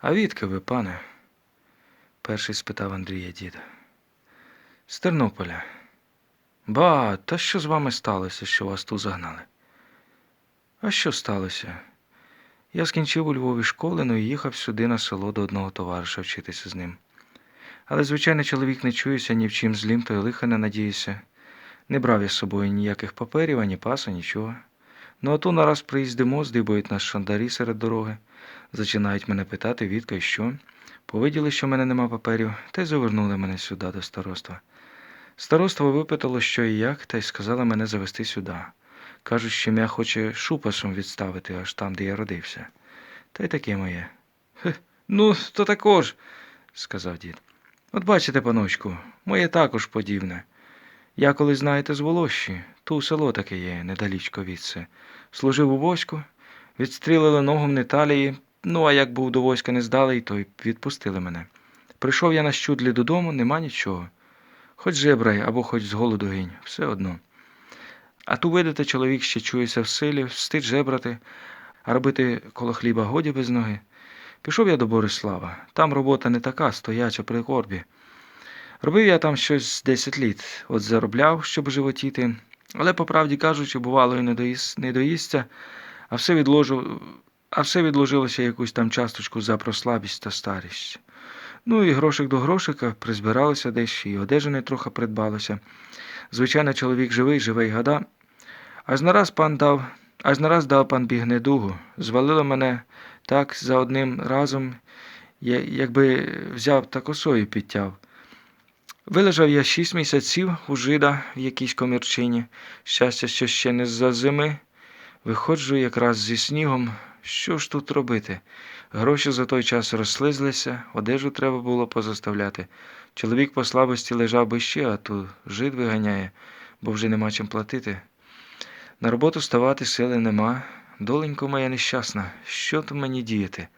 А відки ви, пане? перший спитав Андрія дід. З Тернополя. Ба, та що з вами сталося, що вас тут загнали? А що сталося? Я скінчив у Львові школину і їхав сюди на село до одного товариша вчитися з ним. Але, звичайно, чоловік не чується ні в чим злім, то й лиха не надіюся. Не брав я з собою ніяких паперів, ані паса, нічого. Ну а то нараз приїздимо, здибають нас шандарі серед дороги, зачинають мене питати, відка й що. Повиділи, що в мене нема паперів, та й завернули мене сюди до староства. Староство випитало, що і як, та й сказали мене завести сюди. Кажуть, що м'я хоче шупасом відставити аж там, де я родився. Та й таке моє. Ну, то також, сказав дід. От бачите, паночку, моє також подібне. Я коли знаєте з Волощі, ту село таке є, недалічко відси. Служив у війську, відстрілили ногу в Неталії, ну а як був до війська не здалий, то й відпустили мене. Прийшов я на щудлі додому, нема нічого. Хоч жебрай або хоч з голоду гинь, все одно. А ту, видите, чоловік ще чується в силі, встить жебрати, а робити коло хліба годі без ноги. Пішов я до Борислава. Там робота не така, стояча при корбі. Робив я там щось 10 літ, от заробляв, щоб животіти, але, по правді кажучи, бувало, і не, доїс, не доїсться, а все, відложу, а все відложилося якусь там часточку за прослабість та старість. Ну і грошик до грошика призбиралося десь, і одежі не трохи придбалося. Звичайно, чоловік живий, живий гада. Аж нараз пан дав, аж нараз дав пан біг недугу. Звалило мене так за одним разом, якби взяв та косою підтяв. Вилежав я шість місяців у жида в якійсь комірчині. Щастя, що ще не з-за зими. Виходжу якраз зі снігом. Що ж тут робити? Гроші за той час розслизлися, одежу треба було позаставляти. Чоловік по слабості лежав би ще, а то жид виганяє, бо вже нема чим платити. На роботу ставати сили нема. Доленько моя нещасна, що то мені діяти?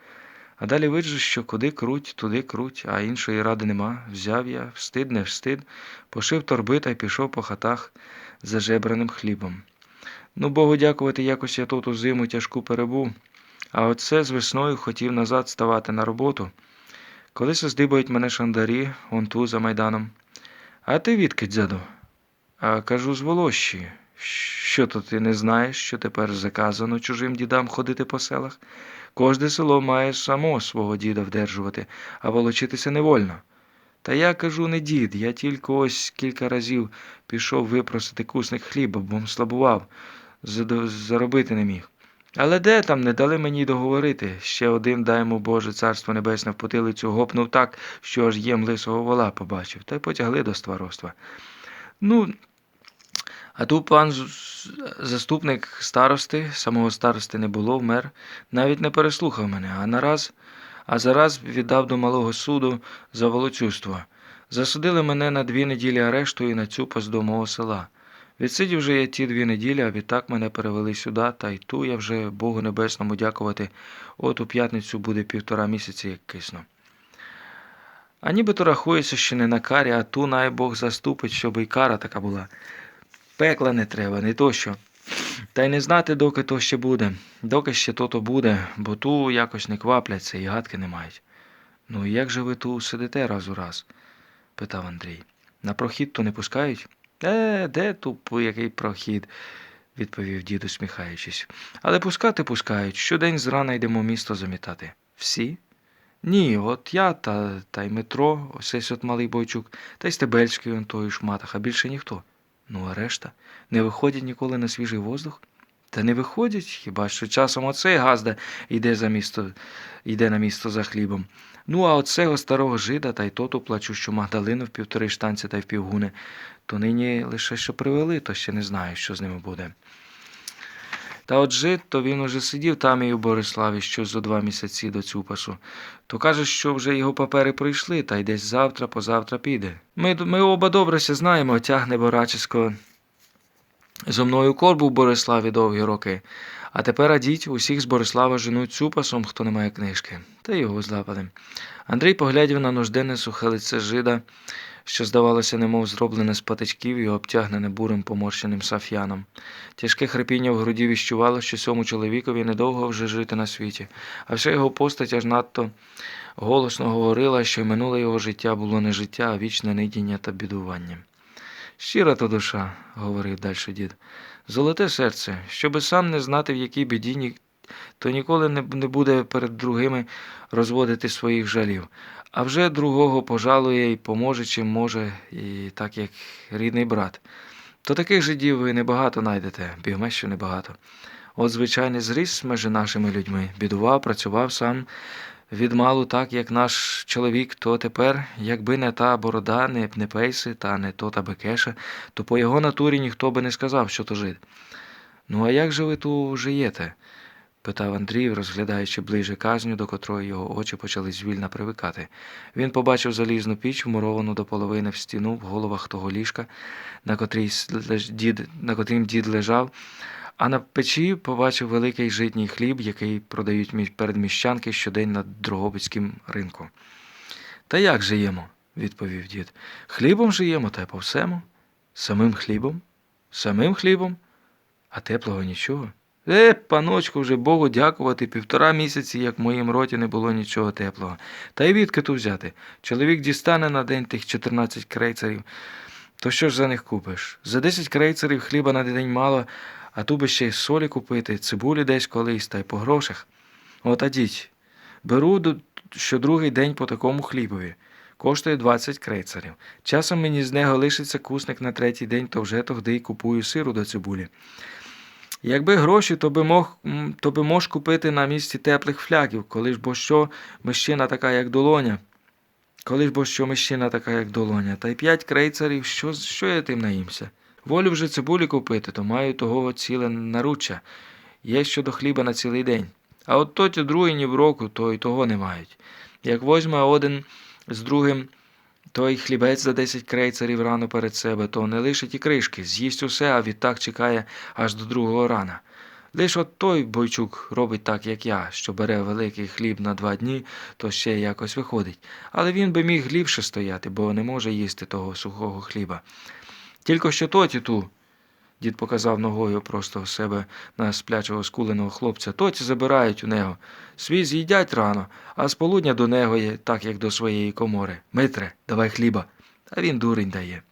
А далі виджу, що куди круть, туди круть, а іншої ради нема. Взяв я, встид, не встид, пошив торби та й пішов по хатах за жебраним хлібом. Ну, Богу дякувати, якось я тут у зиму тяжку перебув, а оце з весною хотів назад ставати на роботу. Колись здибають мене шандарі, он ту за майданом. А ти відки, дзяду? А кажу з Волощі. Що то ти не знаєш, що тепер заказано чужим дідам ходити по селах? Кожне село має само свого діда вдержувати, а волочитися не вольно. Та я кажу не дід, я тільки ось кілька разів пішов випросити кусник хліба, бо слабував, заробити не міг. Але де там не дали мені договорити? Ще один, дай йому Боже, царство небесне в потилицю, гопнув так, що аж єм лисого вола побачив, та й потягли до стварства. Ну, а тут пан з- з- заступник старости, самого старости не було, вмер, навіть не переслухав мене, а нараз, а зараз віддав до малого суду за волоцюство. Засудили мене на дві неділі арешту і на цюпас до мого села. Відсидів же я ті дві неділі, а відтак мене перевели сюди, та й ту я вже Богу Небесному дякувати. От у п'ятницю буде півтора місяці, як кисно. А нібито рахується, що не на карі, а ту най Бог заступить, щоб і кара така була. Пекла не треба, не то що. Та й не знати, доки то ще буде, доки ще то-то буде, бо ту якось не квапляться і гадки не мають. Ну і як же ви ту сидите раз у раз? питав Андрій. На прохід то не пускають? Е, де тут який прохід? відповів дід, усміхаючись. Але пускати пускають. Щодень зрана йдемо місто замітати. Всі? Ні, от я та, та й Метро, ось ось от малий бойчук, та й Стебельський он той у шматах, а більше ніхто. Ну, а решта не виходять ніколи на свіжий воздух? Та не виходять, хіба що часом оцей газда йде за місто, йде на місто за хлібом. Ну, а оцего старого жида та й тоту плачу, що Магдалину в півтори штанці та й в півгуни, то нині лише що привели, то ще не знаю, що з ними буде. Та от жид, то він уже сидів там і у Бориславі що зо два місяці до Цюпасу. То каже, що вже його папери прийшли, та й десь завтра, позавтра піде. Ми, ми оба добре знаємо, тягне Борачесько зо мною корбу в Бориславі довгі роки. А тепер адіть, усіх з Борислава женуть Цюпасом, хто не має книжки. Та його злапали. Андрій поглядів на нужденне сухе лице жида, що здавалося, немов зроблене з патичків і обтягнене бурим поморщеним саф'яном. Тяжке хрипіння в груді віщувало, що цьому чоловікові недовго вже жити на світі, а вся його постать аж надто голосно говорила, що минуле його життя було не життя, а вічне нидіння та бідування. Щира то душа, говорив далі дід, золоте серце, щоби сам не знати, в якій біді, то ніколи не буде перед другими розводити своїх жалів, а вже другого пожалує і поможе, чим може, і так як рідний брат. То таких жидів ви небагато найдете, бігме, що небагато. От звичайний зріс межі нашими людьми, бідував, працював сам відмалу так, як наш чоловік, то тепер, якби не та борода, не, не пейси, та не то та бекеша, то по його натурі ніхто би не сказав, що то жид. Ну, а як же ви ту жиєте? Питав Андрій, розглядаючи ближче казню, до котрої його очі почали звільно привикати. Він побачив залізну піч, вмуровану до половини в стіну в головах того ліжка, на, дід, на котрім дід лежав, а на печі побачив великий житній хліб, який продають передміщанки щодень на Дрогобицькім ринку. Та як жиємо? відповів дід. Хлібом жиємо, та й по. Самим хлібом? Самим хлібом? А теплого нічого. Е, паночку, вже Богу дякувати, півтора місяці, як в моїм роті не було нічого теплого. Та й відки ту взяти. Чоловік дістане на день тих 14 крейцерів. То що ж за них купиш? За 10 крейцерів хліба на день мало, а ту би ще й солі купити, цибулі десь колись, та й по грошах. От а діть, беру до- щодругий день по такому хлібові. Коштує 20 крейцерів. Часом мені з нього лишиться кусник на третій день, то вже тогди й купую сиру до цибулі. Якби гроші, то би мог, то би мож купити на місці теплих фляків, коли ж бо що мищина така, як долоня. Коли ж бо що мищина така, як долоня, та й п'ять крейцерів, що, що я тим наїмся? Волю вже цибулі купити, то маю того ціле наруччя. Є що до хліба на цілий день. А от тоті другий ні в року, то й того не мають. Як возьме один з другим той хлібець за 10 крейцерів рано перед себе, то не лишить і кришки, з'їсть усе, а відтак чекає аж до другого рана. Лиш от той бойчук робить так, як я, що бере великий хліб на два дні, то ще якось виходить. Але він би міг ліпше стояти, бо не може їсти того сухого хліба. Тільки що тоті ту, дід показав ногою просто в себе на сплячого скуленого хлопця, тоті забирають у нього. Свій з'їдять рано, а з полудня до нього є, так як до своєї комори. Митре, давай хліба. А він дурень дає.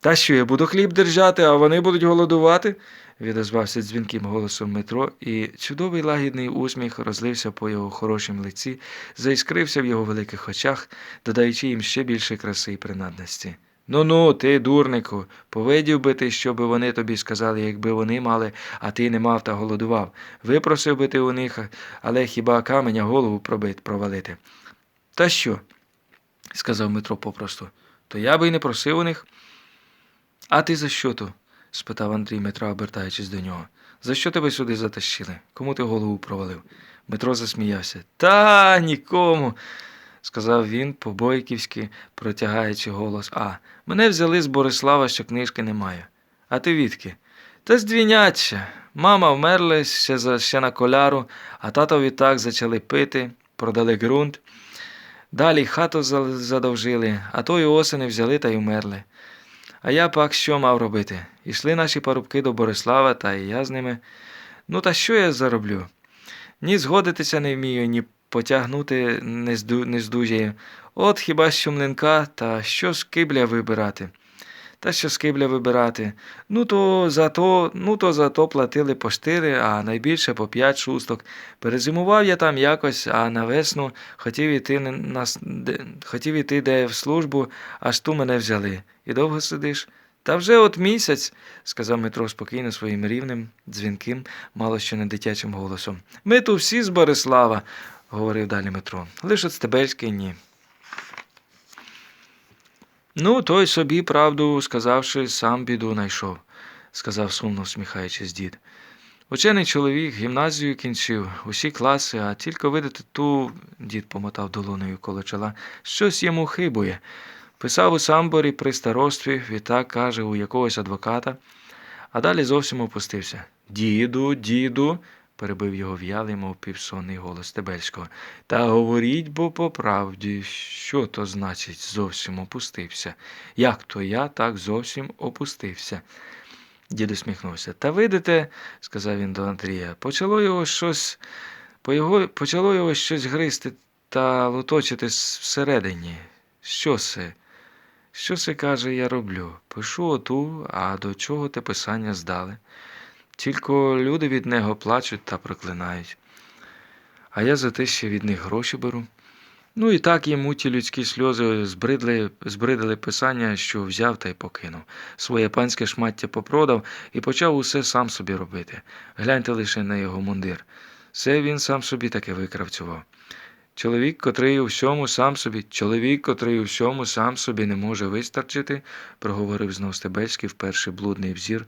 Та що я буду хліб держати, а вони будуть голодувати? відозвався дзвінким голосом Метро, і чудовий лагідний усміх розлився по його хорошім лиці, заіскрився в його великих очах, додаючи їм ще більше краси і принадності. Ну ну, ти, дурнику, повидів би ти, що би вони тобі сказали, якби вони мали, а ти не мав та голодував. Випросив би ти у них, але хіба каменя голову пробит провалити. Та що? сказав Дмитро попросту. То я би й не просив у них. А ти за що то? спитав Андрій Дмитра, обертаючись до нього. За що тебе сюди затащили? Кому ти голову провалив? Дмитро засміявся. Та нікому, сказав він, по-бойківськи протягаючи голос. А, мене взяли з Борислава, що книжки немає. А ти відки? Та з Двіняча. Мама вмерла ще, за, ще на коляру, а тато відтак почали пити, продали ґрунт. Далі хату задовжили, а тої осени взяли та й вмерли. А я пак що мав робити? Ішли наші парубки до Борислава, та і я з ними. Ну, та що я зароблю? Ні згодитися не вмію, ні потягнути не, зду, не. От хіба що млинка, та що з кибля вибирати? Та що з кибля вибирати? Ну то за то, ну то за то платили по штири, а найбільше по п'ять шусток. Перезимував я там якось, а на весну хотів іти на, хотів іти де в службу, аж ту мене взяли. І довго сидиш? Та вже от місяць, сказав Метро спокійно своїм рівним, дзвінким, мало що не дитячим голосом. Ми тут всі з Борислава, говорив далі Метро. Лиш от Стебельський ні. Ну, той собі, правду сказавши, сам біду найшов, сказав сумно всміхаючись дід. Учений чоловік гімназію кінчив, усі класи, а тільки видати ту, дід помотав долоною коло чола, щось йому хибує. Писав у самборі при старостві, відтак каже у якогось адвоката, а далі зовсім опустився. Діду, діду, перебив його в'ялий, мов півсонний голос Тебельського. Та говоріть бо по правді, що то значить зовсім опустився? Як то я так зовсім опустився? Дід усміхнувся. Та видите, сказав він до Андрія, почало його щось, по його, почало його щось гризти та лоточити всередині. Що це? Що це, каже, я роблю? Пишу оту, а до чого те писання здали? Тільки люди від нього плачуть та проклинають. А я за те ще від них гроші беру. Ну і так йому ті людські сльози збридли, збридили писання, що взяв та й покинув. Своє панське шмаття попродав і почав усе сам собі робити. Гляньте лише на його мундир. Все він сам собі таки викравцював. Чоловік, котрий у всьому сам собі, чоловік, котрий у всьому сам собі не може вистачити, проговорив знов Стебельський вперше блудний взір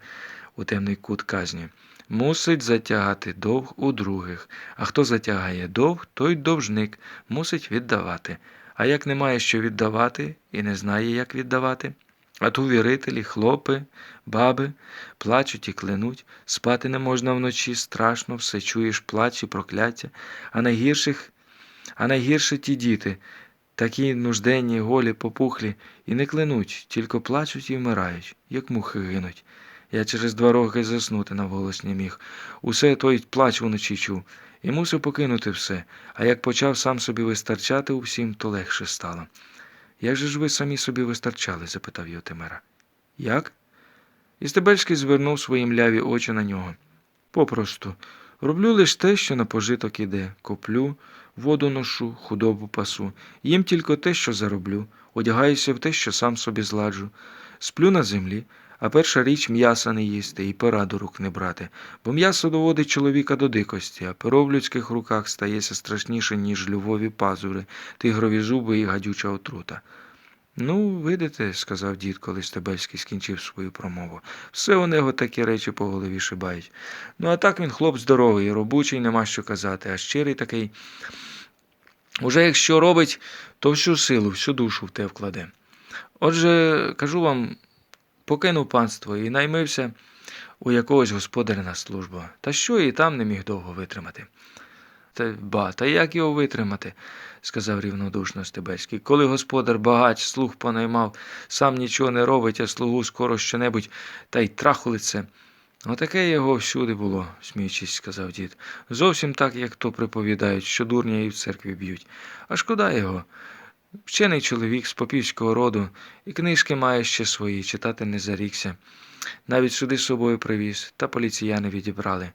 у темний кут казні. Мусить затягати довг у других, а хто затягає довг, той довжник, мусить віддавати. А як немає що віддавати і не знає, як віддавати, а ту вірителі, хлопи, баби плачуть і клянуть, спати не можна вночі, страшно, все чуєш плач і прокляття, а найгірших, а найгірше ті діти, такі нужденні, голі, попухлі, і не клянуть, тільки плачуть і вмирають, як мухи гинуть. Я через два роки заснути на голос не міг. Усе той плач уночі чув. І мусив покинути все, а як почав сам собі вистачати у всім, то легше стало. Як же ж ви самі собі вистачали? запитав його Тимера. Як? І Стебельський звернув свої мляві очі на нього. Попросту. Роблю лиш те, що на пожиток іде. Коплю, воду ношу, худобу пасу. Їм тільки те, що зароблю, одягаюся в те, що сам собі зладжу. Сплю на землі, а перша річ м'яса не їсти і пера до рук не брати, бо м'ясо доводить чоловіка до дикості, а перо в людських руках стається страшніше, ніж львові пазури, тигрові зуби і гадюча отрута. Ну, видите, сказав дід, коли Стебельський скінчив свою промову. Все у нього такі речі по голові шибають. Ну, а так він хлоп здоровий, робочий, нема що казати, а щирий такий. Уже якщо робить, то всю силу, всю душу в те вкладе. Отже, кажу вам, покинув панство і наймився у якогось господаря на службу. Та що і там не міг довго витримати. Та ба, та як його витримати? сказав рівнодушно Стебельський. Коли господар багач, слуг понаймав, сам нічого не робить, а слугу скоро щонебудь та й трахулице. Отаке його всюди було, сміючись, сказав дід. Зовсім так, як то приповідають, що дурня і в церкві б'ють. А шкода його. Вчений чоловік з попівського роду, і книжки має ще свої, читати не зарікся. Навіть сюди з собою привіз, та поліціяни відібрали.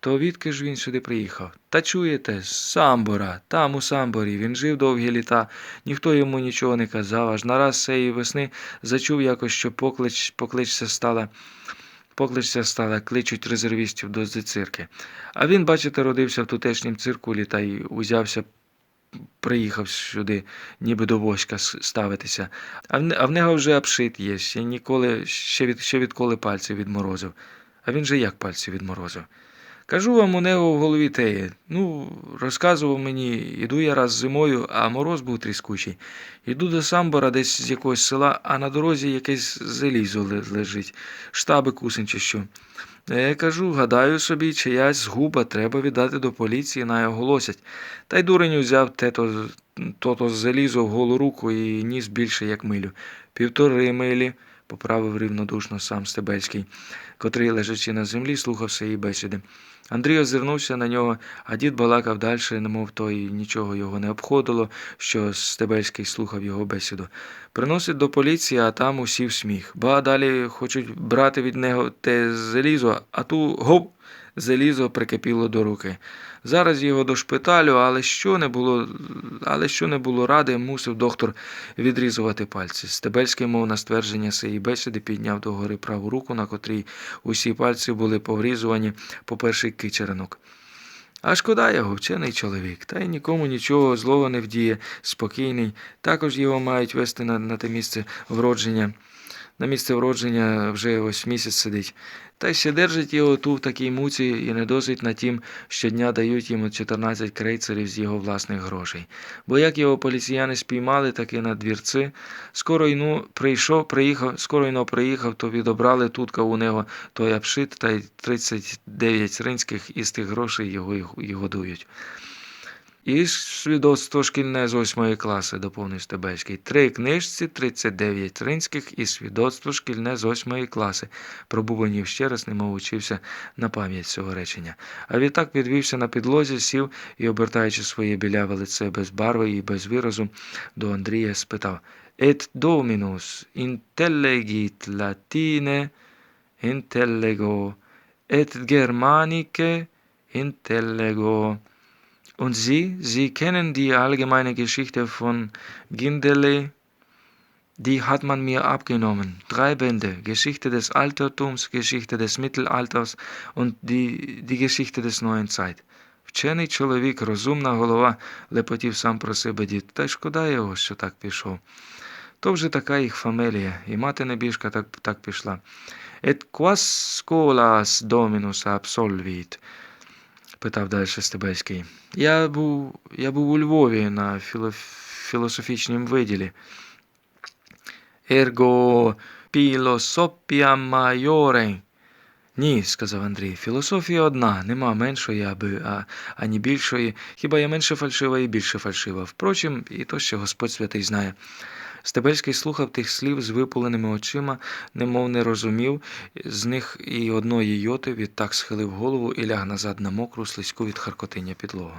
То відки ж він сюди приїхав? Та чуєте, з Самбора, там у Самборі. Він жив довгі літа, ніхто йому нічого не казав, аж нараз цієї весни зачув якось, що поклич, покличця стала. Покличця стала, кличуть резервістів до цирки. А він, бачите, родився в тутешнім циркулі та й узявся, приїхав сюди, ніби до войська с- ставитися. А в нього вже обшит є, ще ніколи, ще, від, ще відколи пальці відморозив. А він же як пальці відморозив? Кажу вам, у нього в голові теє. Ну, розказував мені, іду я раз зимою, а мороз був тріскучий. Іду до самбора десь з якогось села, а на дорозі якесь залізо лежить, штаби кусень чи що. Я кажу, гадаю собі, чиясь згуба треба віддати до поліції, най оголосять. Та й дурень узяв тето, то-то залізо в голу руку і ніс більше, як милю. Півтори милі, поправив рівнодушно сам Стебельський, котрий, лежачи на землі, слухав її бесіди. Андрій озирнувся на нього, а дід балакав далі, немов той нічого його не обходило, що Стебельський слухав його бесіду. Приносить до поліції, а там усі в сміх. Ба далі хочуть брати від нього те залізо, а ту гоп, залізо прикипіло до руки. Зараз його до шпиталю, але що не було, але що не було ради, мусив доктор відрізувати пальці. Стебельський, мов на ствердження цієї бесіди, підняв догори праву руку, на котрій усі пальці були поврізувані по перший кичеринок. А шкода його, вчений чоловік, та й нікому нічого злого не вдіє, спокійний. Також його мають вести на, на те місце вродження. На місце вродження вже ось місяць сидить. Та ще держить його ту в такій муці і не досить на тім, щодня дають йому 14 крейцерів з його власних грошей. Бо як його поліціяни спіймали, так і на двірці, скоро йну прийшов, приїхав, скоро йно приїхав, то відобрали тутка у нього той апшит та й 39 ринських із тих грошей його й й годують. І свідоцтво шкільне з восьмої класи, доповнив Стебельський. Три книжці, 39 ринських і свідоцтво шкільне з восьмої класи. Пробубанів ще раз, немов учився на пам'ять цього речення. А відтак підвівся на підлозі, сів і, обертаючи своє біляве лице без барви і без виразу, до Андрія спитав Et dominus intellegit latine intellego, et germanice intellego. Und Sie, Sie kennen die allgemeine Geschichte von Gindele, die hat man mir abgenommen. Drei Bände, Geschichte des Altertums, Geschichte des Mittelalters und die, die Geschichte des neuen Zeit. Вчений чоловік, розумна голова, лепотів сам про себе дід. Та й шкода його, що так пішов. То вже така їх фамилія, і мати небіжка так, так пішла. Et quas scholas dominus absolvit? питав далі Стебельський. Я був, я був у Львові на філо, виділі. Ergo philosopia майоре. Ні, сказав Андрій, філософія одна, нема меншої аби, а, ані більшої, хіба є менше фальшива і більше фальшива. Впрочем, і то, що Господь святий знає. Стебельський слухав тих слів з випуленими очима, немов не розумів з них і одної йоти, відтак схилив голову і ляг назад на мокру, слизьку від харкотиння підлогу.